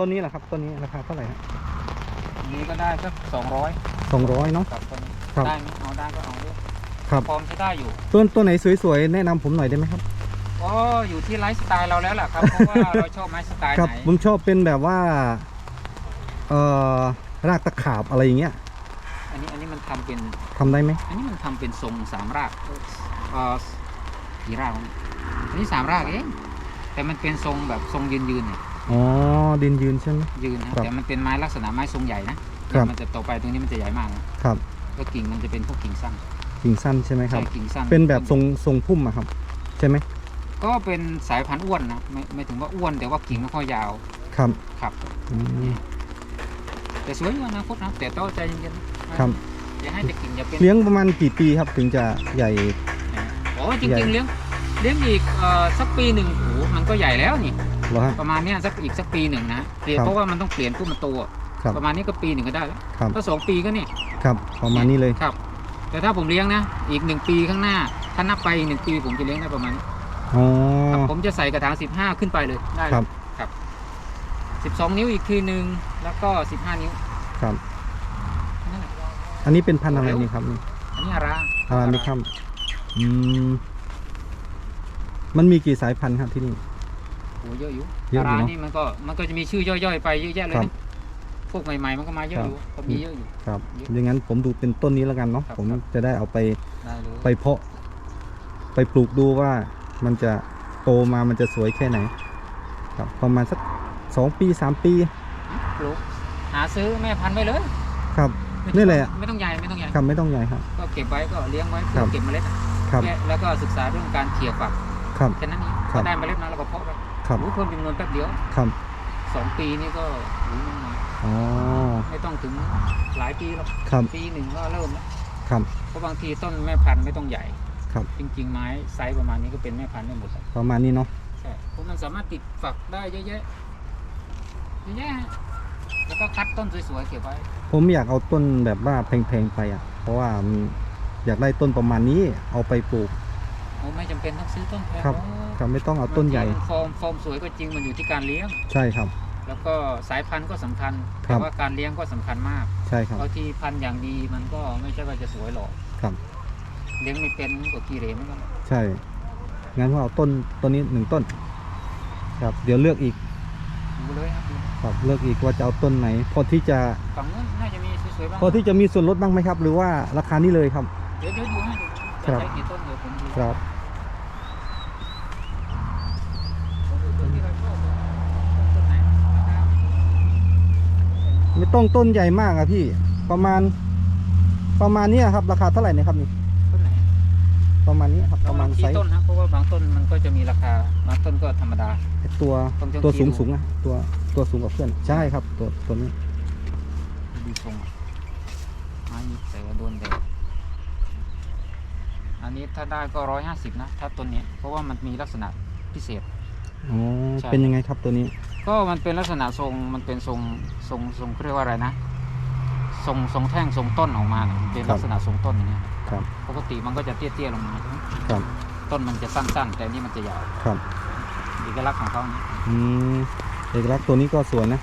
ต้นนี้แหละครับต้นนี้ราคาเท่าไหร่ฮะอันนี้ก็ได้สักสองร้อยสองร้อยเนาะ ครับต้นนี้ครับ ได้ไหมเอาได้ก็เอาด้วยครับ พร้อมใช้ได้อยู่ ต้นต้นไหนสวยๆแนะนำผมหน่อยได้ไหมครับก็อยู่ที่ไลฟ์สไตล์เราแล้วล่ะครับ เพราะว่าเราชอบไม้สไตล์ครับไหน ผมชอบเป็นแบบว่าเอ่อรากตะขาบอะไรอย่างเงี้ยอันนี้อันนี้มันทำเป็น ทำได้ไหมอันนี้มันทำเป็นทรงสามรากเอ่อกี่รากวะเนี่ยอันนี้สามรากเอง แต่มันเป็นทรงแบบทรงยืนยืนๆเนี่ย อ๋อดินยืนใช่ไหมยืนนะครับแต่มันเป็นไม้ลักษณะไม้ทรงใหญ่นะครับมันจะต่อไปตรงนี้มันจะใหญ่มากนะครับก็กิ่งมันจะเป็นพวกกิ่งสั้น กิ่งสั้นใช่ไหมครับใช่กิ่งสั้นเป็นแบบทรงทรงพุ่มอะครับ ใช่ไหมก็เป็นสายพันธุ์อ้วนนะไม่ไม่ถึงว่าอ้วนแต่ว่ากิ่งไม่ค่อยยาวครับครับอืมแต่สวยอยู่อนาคตนะแต่ต้องใจเย็นๆนะครับอย่าให้แต่กิ่งอย่าเป็นเลี้ยงประมาณกี่ปีครับถึงจะใหญ่โอ้จใหญ่ริงๆเลี้ยง เลี้ยงอีกเอ่อสักปีหนึ่งโอ้โหมันก็ใหญ่แล้วนี่ เหรอฮะ ประมาณเนี้ยสักอีกสักปีหนึ่งนะเปลี่ยนครับเพราะว่ามันต้องเปลี่ยนปุ๊บมันโตอะครับ ประมาณนี้ก็ปีหนึ่งก็ได้แล้วครับ ถ้าสองปีก็นี่ครับ ประมาณนี้เลย ครับ แต่ถ้าผมเลี้ยงนะ อีกหนึ่งปีข้างหน้า ถ้านับไปอีกหนึ่งปีผมจะเลี้ยงได้ประมาณนี้อ๋อ ครับผมจะใส่กระถาง 15 ขึ้นไปเลยได้เลยครับ ครับ 12 นิ้วอีกทีหนึ่งแล้วก็ 15 นิ้วครับ นั่นแหละอันนี้เป็นพันธุ์อะไรนี่ครับนี่อันนี้อาราอารามิคัมอืม มันมีกี่สายพันธุ์ครับที่นี่โอ้เยอะอยู่เยอะอาอยู่ราเนอะนี่มันก็มันก็จะมีชื่อย่อยๆไปเยอะแยะเลยครับ นะพวกใหม่ๆมันก็มาเยอะอยู่ก็มีเยอะอยู่ ครับเยอะอย่างนั้นผมดูเป็นต้นนี้แล้วกันเนาะครับ ผมครับจะได้เอาไปได้เลยไปเพาะ ไปปลูกดูว่ามันจะโตมามันจะสวยแค่ไหน ครับประมาณสักสองปีสามปีปลูกหาซื้อแม่พันธุ์ไปเลยครับ ไม่นี่แหละ ไม่ต้องใหญ่ไม่ต้องใหญ่ครับไม่ต้องใหญ่ครับ ก็เก็บไว้ก็เลี้ยงไว้ครับเก็บเมล็ดครับ และแล้วก็ศึกษาเรื่องการเขี่ยฝัก ครับแค่นั้นเองครับก็ได้เมล็ดมาแล้วก็เพาะไปครับรู้เพิ่มจำนวนแป๊บเดียวครับสองปีนี่ก็รู้มันมาอ๋อไม่ต้องถึงหลายปีหรอกครับปีหนึ่งก็เริ่มแล้วครับ เพราะบางทีต้นแม่พันธุ์ไม่ต้องใหญ่ครับ จริง ๆ ไม้ไซส์ประมาณนี้ก็เป็นแม่พันธุ์ได้หมดแล้วประมาณนี้เนาะใช่เพราะมันสามารถติดฝักได้เยอะแยะเยอะแยะฮะแล้วก็คัดต้นสวยๆเก็บไว้ ผมอยากเอาต้นแบบว่าแพงๆไปอะ เพราะว่ามันอยากได้ต้นประมาณนี้เอาไปปลูก โอ้ไม่จำเป็นต้องซื้อต้นแพงครับหรอกครับไม่ต้องเอาต้นใหญ่บางทีฟอร์มฟอร์มสวยก็จริงมันอยู่ที่การเลี้ยง ใช่ครับ แล้วก็สายพันธุ์ก็สำคัญครัแต่บ ว่าการเลี้ยงก็สำคัญมากใช่ครับ บางทีพันธุ์อย่างดีมันก็ไม่ใช่ว่าจะสวยหรอกครับ เลี้ยงไม่เป็นมันก็กีเหรเหมือนกันใช่ งั้นผมเอาต้นต้นนี้หนึ่งต้น ครับ เดี๋ยวเลือกอีก ดูเลยครับครับ เลือกอีกว่าจะเอาต้นไหน พอที่จะ ฝั่งนู้นน่าจะมีสวยๆบ้างพอที่จะมีส่วนลดบ้างไหมครับ หรือว่าราคานี้เลยครับ เดี๋ยวเดี๋ยวดูให้ดู ครับจะใช้กี่ต้นเดี๋ยวผมดูครับ ต้นที่เราชอบต้นไหนราคาไม่ต้องต้นใหญ่มากอะพี่ ประมาณ ประมาณเนี้ยครับ ราคาเท่าไหร่เนะครับนี่ ต้นไหนประมาณนี้ครับประมาณเอไซที่ส์ต้นนะเพราะว่าบางต้นมันก็จะมีราคาบางต้นก็ธรรมดาตัวต้องเจ้าตัวที่สูงดู สูงอะตัวตัวสูงกว่าเพื่อน ใช่ครับ ตัวตัวนี้ดูทรงไม้นี้แต่ว่าโดนแดด อันนี้ถ้าได้ก็ร้อยห้าสิบนะถ้าต้นเนี้ยเพราะว่ามันมีลักษณะพิเศษ อ๋อ ใช่ เป็นยังไงครับตัวนี้ ก็มันเป็นลักษณะทรงมันเป็นทรงทรงทรงเขาเรียกว่าอะไรนะ ทรงทรงแท่งทรงต้นออกมาน่ะเป็นครับ ลักษณะทรงต้นอย่างเงี้ยครับ ปกติมันก็จะเตี้ยๆลงมาใช่ไหมครับ ต้นมันจะสั้นๆ แต่อันนี่มันจะยาวครับ เอกลักษณ์ของเขานี่อืม เอกลักษณ์ตัวนี้ก็สวยนะ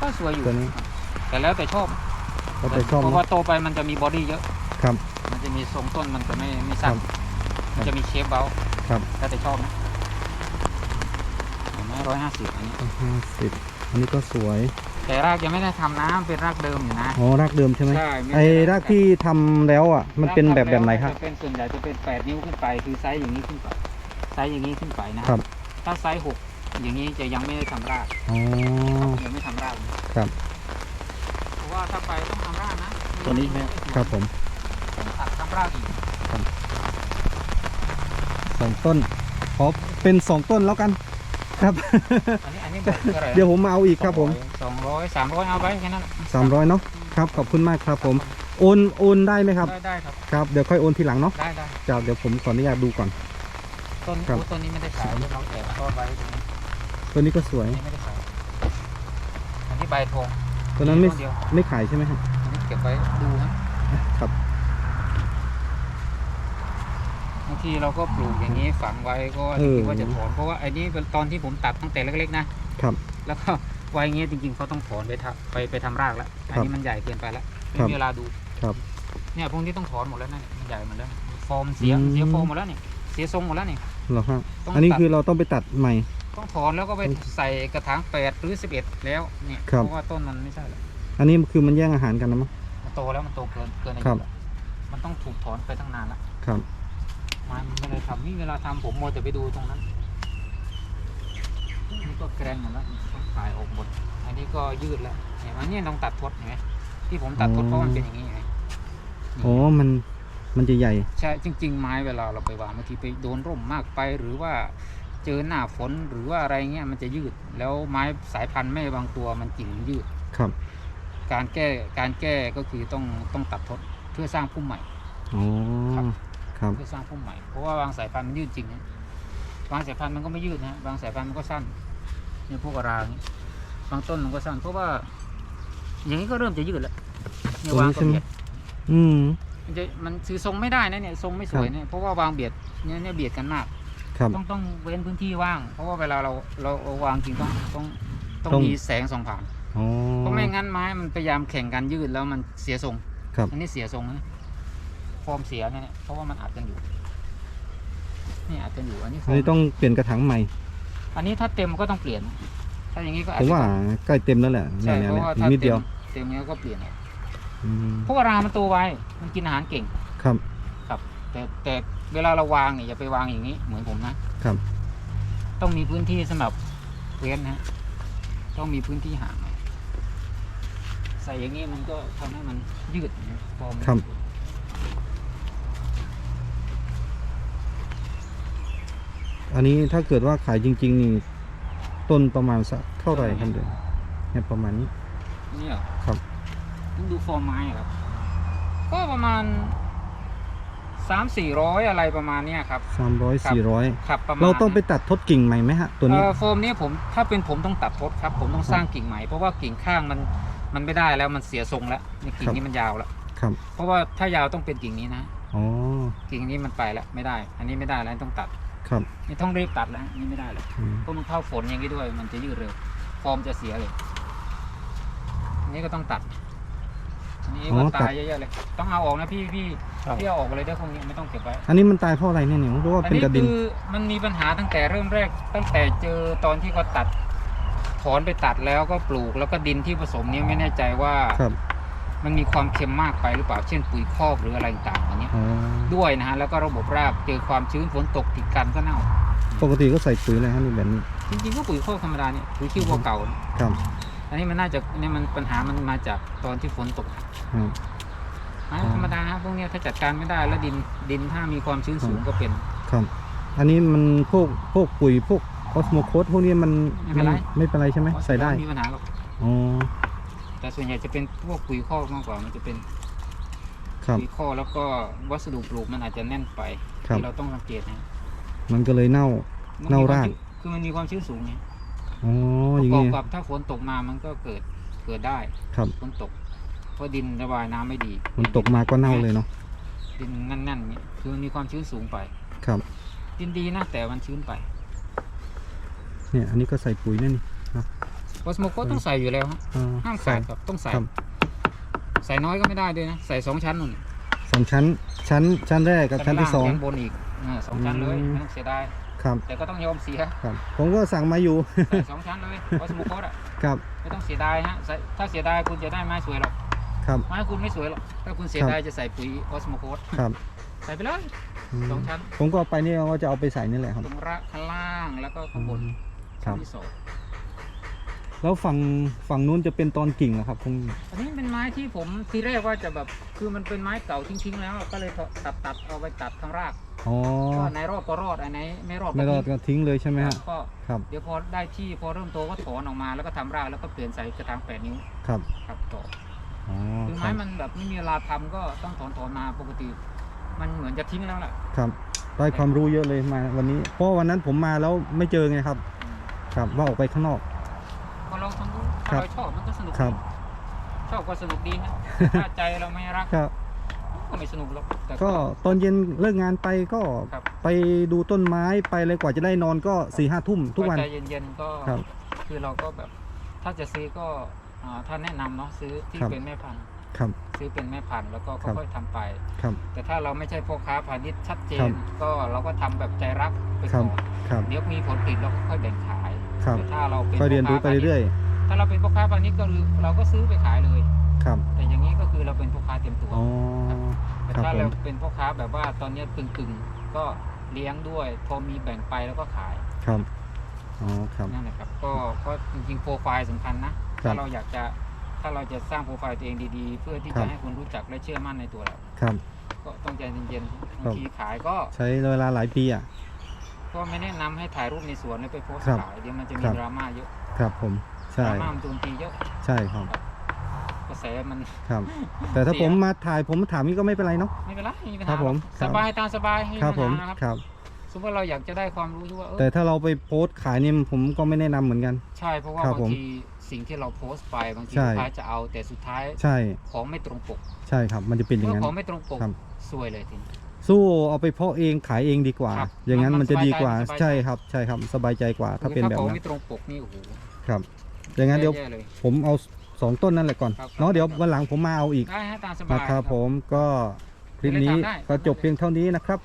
ก็สวยอยู่ ตัวนี้ แต่แล้วแต่ชอบก็ไปชอบเพราะนะว่าโตไปมันจะมีบอดี้เยอะครับมัน จะมีทรงต้นมันจะไม่ไม่สั้นครับมันจะมีเชฟเบาครับแล้วแต่ชอบนะเห็นไหมร้อยห้าสิบอันนี้ห้าสิบอันนี้ก็สวย แต่รากยังไม่ได้ทำนะมันเป็นรากเดิมอยู่นะอ๋อรากเดิมใช่ไหมใช่ม่ไอ้ใช่รากที่ทำแล้วอะ มันเป็นแบบแบบไหนครับจะเป็นส่วนใหญ่จะเป็นแปดนิ้วขึ้นไปคือไซส์อย่างนี้ขึ้นไปไซส์อย่างนี้ขึ้นไปนะครับ ถ้าไซส์หกอย่างนี้จะยังไม่ได้ทำรากอ๋อยังไม่ทำรากครับ เพราะว่าถ้าไปต้องทำรากนะ ตัวนี้ไหมครับผม ต้องตัดทำรากอีกสองต้นขอเป็นสองต้นแล้วกันครับ อันนี้อันนี้บอกเท่าไหร่นะเดี๋ยวผมมาเอาอีกครับผมสองร้อยสามร้อยเอาไปแค่นั้นสามร้อยเนาะครับขอบคุณมากครับผมโอนโอนได้ไหมครับได้ได้ครับครับเดี๋ยวค่อยโอนทีหลังเนาะได้ได้จ้าเดี๋ยวผมขออนุญาตดูก่อน ต้นครับ โอ้ต้นนี้ไม่ได้ขายเดี๋ยวน้องแอบทอดไว้ตรงนี้ตัวนี้ก็สวย อันนี้ไม่ได้ขายอันนี้ใบทองตัวนั้นไม่ต้เดียวไม่ขายใช่ไหมครับอันนี้เก็บไว้ดูนะ ครับ บางทีเราก็ปลูกอย่างนี้ฝังไว้ก็เออคิดว่าจะถอนเพราะว่าไอ้นี้เป็นตอนที่ผมตัดตั้งแต่เล็กๆนะครับ แล้วก็ไว้อย่างเงี้ยจริงๆเขาต้องถอนไปทำไปไปทำรากแล้วอันนี้มันใหญ่เกินไปแล้วไม่ครับมีเวลาดูครับ เนี่ยพวกนี้ต้องถอนหมดแล้วนะมันใหญ่หมดแล้วฟอร์มเสียอืมเสียฟอร์มหมดแล้วเนี่ยเสียทรงหมดแล้วเนี่ยเหรอครับต้องอันนี้ตัดคือเราต้องไปตัดใหม่ ต้องถอนแล้วก็ไปใส่กระถางแปดหรือสิบเอ็ดแล้วเนี่ยครับเพราะว่าต้นมันไม่ใช่แล้วอันนี้คือมันแย่งอาหารกันนะมั้งมันโตแล้วมันโตเกินเกินอาครัยุบแล้วมันต้องถูกถอนไปตั้งนานแล้วครับ ไม้มันไม่ได้ทำนี่เวลาทำผมโมวแต่ไปดูตรงนั้นนี่ก็แกรนหมดแล้วต้องขายออกหมดอันนี้ก็ยืดแล้วเห็นไหมเนี่ยต้องตัดทดเห็นไหมที่ผมตัดทดเพราะมันเป็นอย่างนี้ไงอ๋อมันมันจะใหญ่ ใช่จริง ๆ ไม้เวลาเราไปวางบางทีไปโดนร่มมากไปหรือว่าเจอหน้าฝนหรือว่าอะไรเงี้ยมันจะยืด แล้วไม้สายพันธุ์ไม่บางตัวมันกิ่งยืดครับ การแก้การแก้ก็คือต้องต้องตัดทดเพื่อสร้างพุ่มใหม่อ๋อครับ ครับ เพื่อสร้างพุ่มใหม่เพราะว่าบางสายพันธุ์มันยืดจริงนะบางสายพันธุ์มันก็ไม่ยืดนะบางสายพันธุ์มันก็สั้นเนี่ยพวกราอย่างนี้บางต้นมันก็สั้นเพราะว่า อย่างนี้ก็เริ่มจะยืดแล้วเนี่ยตรงนี้วางก็ใช่ไหม เบียดอืม มันจะมันซื้อทรงไม่ได้นะเนี่ยทรงไม่สวยเนี่ยเพราะว่าวางเบียดเนี่ยเนี่ยเบียดกันมาก ครับ ต้องต้องเว้นพื้นที่ว่าง เพราะว่าเวลาเราเราเราวางจริงต้องต้องต้องต้อง มีแสงส่องผ่านอ๋อ เพราะไม่งั้นไม้มันพยายามแข่งกันยืดแล้วมันเสียทรงครับ อันนี้เสียทรงนะ ฟอร์มเสียเนี่ยเพราะว่ามันอัดกันอยู่นี่อัดกันอยู่อันนี้ฟออันร์นี้มต้องเปลี่ยนกระถางใหม่ อันนี้ถ้าเต็มก็ต้องเปลี่ยน ถ้าอย่างนี้ก็อัผดมว่าไปก่อนใกล้เต็มแล้วแหละใช่เนี่ยเพเนี่ยราะว่าเนี่ยถ้านิดเต็เดียวมเต็มนี้ก็เปลี่ยนเอาอืมเพราะว่ารามันโตไวมันกินอาหารเก่งครับครับ แต่แต่เวลาเราวางเนี่ยอย่าไปวางอย่างนี้ เหมือนผมนะครับ ต้องมีพื้นที่สำหรับเว้นนะต้องมีพื้นที่ห่างหน่อยใส่อย่างนี้มันก็ทำให้มันยืดนะฟอร์มมันครับ อันนี้ถ้าเกิดว่าขายจริง ๆ นี่ต้นประมาณสักเท่าไหร่ครับเดือนเนี่ยประมาณนี้นี่เหรอครับต้องดูฟอร์มไม้อะครับ ก็ประมาณสามสี่ร้อยอะไรประมาณเนี้ยครับสามร้อยสี่ร้อยครับประมาณเราต้องไปตัดทดกิ่งใหม่ไหมฮะตัวนี้เอ่อโฟมนี้ผมถ้าเป็นผมต้องตัดทดครับ ผมต้องสร้างกิ่งใหม่เพราะว่ากิ่งข้างมันมันไม่ได้แล้วมันเสียทรงแล้วนี่กิ่งครับนี้มันยาวแล้วครับ เพราะว่าถ้ายาวต้องเป็นกิ่งนี้นะอ๋อกิ่งนี้มันไปแล้วไม่ได้ อันนี้ไม่ได้แล้วต้องตัดครับ นี่ต้องรีบตัดแล้วอันนี่ไม่ได้เลยอืมเพราะมันเข้าฝนอย่างนี้ด้วย มันจะยืดเร็ว ฟอร์มจะเสียเลยอันนี้ก็ต้องตัดอันนี้ก็ตายเยอะๆเลย ต้องเอาออกนะพี่พี่พี่เอาออกไปเลยเด้อพวกนี้ไม่ต้องเก็บไว้ อันนี้มันตายเพราะอะไรเนี่ยเนี่ยรู้ว่าอันเป็นนี้กระดินคือมันมีปัญหาตั้งแต่เริ่มแรก ตั้งแต่เจอตอนที่เขาตัดถอนไปตัดแล้วก็ปลูกแล้วก็ดินที่ผสมเนี้ไม่แน่ใจว่าครับ มันมีความเค็มมากไปหรือเปล่า เช่นปุ๋ยคอกหรืออะไรต่างๆอย่างเงี้ยอ๋อด้วยนะฮะแล้วก็ระบบรากเจอความชื้นฝนตกติดกันก็เน่า ปกติก็ใส่ปุ๋ยอะไรฮะนี่แบบนี้จริงๆก็ปุ๋ยคอกธรรมดาเนี่ยปุ๋ยขี้วัวเก่าครับอันนี้มันน่าจะเนี่ยมันปัญหามันมาจากตอนที่ฝนตกครับอะอ๋อธรรมดาฮะพวกเนี้ยถ้าจัดการไม่ได้แล้วดินดินถ้ามีความชื้นสูงก็เป็น ครับ อันนี้มันพวกพวกปุ๋ยพวกคอสโมโคสพวกนี้มันไม่เป็นไร ไม่เป็นไรใช่ไหมใส่ได้ ม่มีปัญหาหรอก อ๋อ แต่ส่วนใหญ่จะเป็นพวกปุ๋ยคอกมากกว่ามันจะเป็นครับ ปุ๋ยคอกแล้วก็วัสดุปลูกมันอาจจะแน่นไปครับ ที่เราต้องสังเกตนะมันก็เลยเน่า มัเน่ามีควมราก ชื้คือมันมีความชื้นสูงไงอ๋อปอย่างระกอบงี้กับถ้าฝนตกมามันก็เกิดเกิดได้ครับฝนตกเพราะดินระบายน้ำไม่ดีมันตกมาก็เน่าเลยเนาะดินแน่นๆเนี่ยคือมันมีความชื้นสูงไปครับ ดินดีนะแต่มันชื้นไปเนี่ย อันนี้ก็ใส่ปุ๋ยนั่นนี่ วอสโมโคต้องใส่อยู่แล้วฮะอ่าห้ามขาดครับต้องใส่ ครับใส่น้อยก็ไม่ได้ด้วยนะ ใส่สองชั้นนู่นสองชั้น ชั้น ชั้นแรกกับชั้นที่สอง ชั้นบนอีกอ่าสองชั้นเลยอืม ไม่ต้องเสียดายครับ แต่ก็ต้องยอมเสียครับ ผมก็สั่งมาอยู่ ใส่สองชั้นเลยวอสโมโคอะครับ ไม่ต้องเสียดายฮะใส่ถ้าเสียดายคุณจะได้ไม้สวยหรอกครับ ไม้คุณไม่สวยหรอกถ้าคุณเสียดายจะใส่ปุ๋ยออสโมโคสครับใส่ไปเลยอืมสองชั้นผมก็เอาไปนี่เราก็จะเอาไปใส่นี่แหละครับตรงระข้างล่างแล้วก็ข้างบนครัชั้บนที่สอง แล้วฝั่งฝั่งนู้นจะเป็นตอนกิ่งเหรอครับคงอันนี้เป็นไม้ที่ผมทีแรกว่าจะแบบคือมันเป็นไม้เก่าทิ้งๆแล้วก็เลยตัดตัดเอาไปตัดทางรากอ๋อก็ไหนรอดก็รอดอันไหนไม่รอดก็ไม่รอดทิ้งก็ทิ้งเลยใช่ไหมฮะก็ครับเดี๋ยวพอได้ที่พอเริ่มโตก็ถอนออกมาแล้วก็ทำรากแล้วก็เปลี่ยนใส่กระถางแปดนิ้วครับครับต่ออ๋อคือคไม้รับมันแบบไม่มีเวลาทำก็ต้องถอนถอนมาปกติ มันเหมือนจะทิ้งแล้วแหละครับได้ความรู้เยอะเลยมาวันนี้ เพราะวันนั้นผมมาแล้วไม่เจอไงครับอืมครับว่าออกไปข้างนอก พอเราทำดูครัถ้าบเราชอบมันก็สนุกครับ ชอบก็สนุกดีฮะถ้าใจเราไม่รักครับ ก็ไม่สนุกหรอกแต่ ก็ตอนเย็นเลิกงานไปก็ครับ ไปดูต้นไม้ไปเลยกว่าจะได้นอนก็สี่ห้าทุ่มทุกวัน ใจเย็นๆก็ครับคือเราก็แบบทถ้าจะซื้อก็อ่าถ้าแนะนำเนาะซื้อที่ครับ เป็นแม่พันธุ์ครับ ซื้อเป็นแม่พันธุ์แล้วก็ครับ ค่อยๆทำไป ครับ แต่ถ้าเราไม่ใช่พ่อค้าพาณิชย์ชัดเจครันบก็เราก็ทำแบบใจรักไปครัก่บ อนครับ เดี๋ยวมีผลผลิตเราก็ค่อยแบ่งขาย ครับแต่ถ้าเราเป็นค่อยเรียนรู้ไปเรื่อยๆถ้าเราเป็นพ่อค้าพาณิชย์ก็คือเราก็ซื้อไปขายเลยๆครับ แต่อย่างนี้ก็คือเราเป็นพ่อค้าเต็มตัวอ๋อแต่ครับถ้าผมเราเป็นพ่อค้าแบบว่าตอนนี้กึ่งๆก็เลี้ยงด้วย พอมีแบ่งไปแล้วก็ขายครับอ๋อครับ นั่นแหละครับก็ก็จริงๆโปรไฟล์สำคัญนะครับถ้าเราอยากจะถ้าเราจะสร้างโปรไฟล์ตัวเองดีๆ เพื่อที่ครัจะบ ให้คนรู้จักและเชื่อมั่นในตัวเรา ครับ ก็ต้องใจเย็นๆครับบางทีขายก็ใช้เวลาหลายปีอะ ก็ไม่แนะนำให้ถ่ายรูปในสวนแล้วไปโพสต์ครับขายเดี๋ยวมันจะคมีรับดราม่าเยอะครับผมดใช่ราม่ามันโจมตีเยอะใช่ครับกระแสมันครับ แต่ถ้าเสียผมมาถ่ายผมถามนี่ก็ไม่เป็นไรเนาะไม่เป็นไรไม่มีปัญครัหาบผมหรอกครัสบบายตามสบายไม่มีครับผปัมญหานะครับครับ สมมติว่าเราอยากจะได้ความรู้ที่ว่าเออแต่ถ้าเราไปโพสต์ขายนี่ผมก็ไม่แนะนำเหมือนกัน ใช่เพราะว่าครับบาผงมทีสิ่งที่เราโพสต์ไปบางทีใช่ ลูกค้าจะเอาแต่สุดท้ายใช่ของไม่ตรงปกใช่ครับ มันจะเป็นอย่างเมื่อนั้น ของไม่ตรงปกครับ ซวยเลยทีนี้ สู้เอาไปเพาะเองขายเองดีกว่า ครับอย่างนั้นมันมันจะดีกว่า สบายใจ ใช่ครับ ใช่ครับ สบายใจกว่า ถ้าเป็นคือแบบของนั้นไม่ตรงปกนี่โอ้โหครับ อย่างนั้นเดี๋ยวแย่ๆเลย ผมเอาสองต้นนั่นแหละก่อน ครับเนาะ เดี๋ยวครับ วันหลังผมมาเอาอีกได้ฮะตามสบาย นะครับผมก็คลิปนี้ไม่ได้ทำได้ ก็จบเพียงเท่านี้นะครับ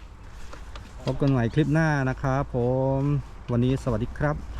พบกันใหม่คลิปหน้านะครับผม วันนี้สวัสดีครับ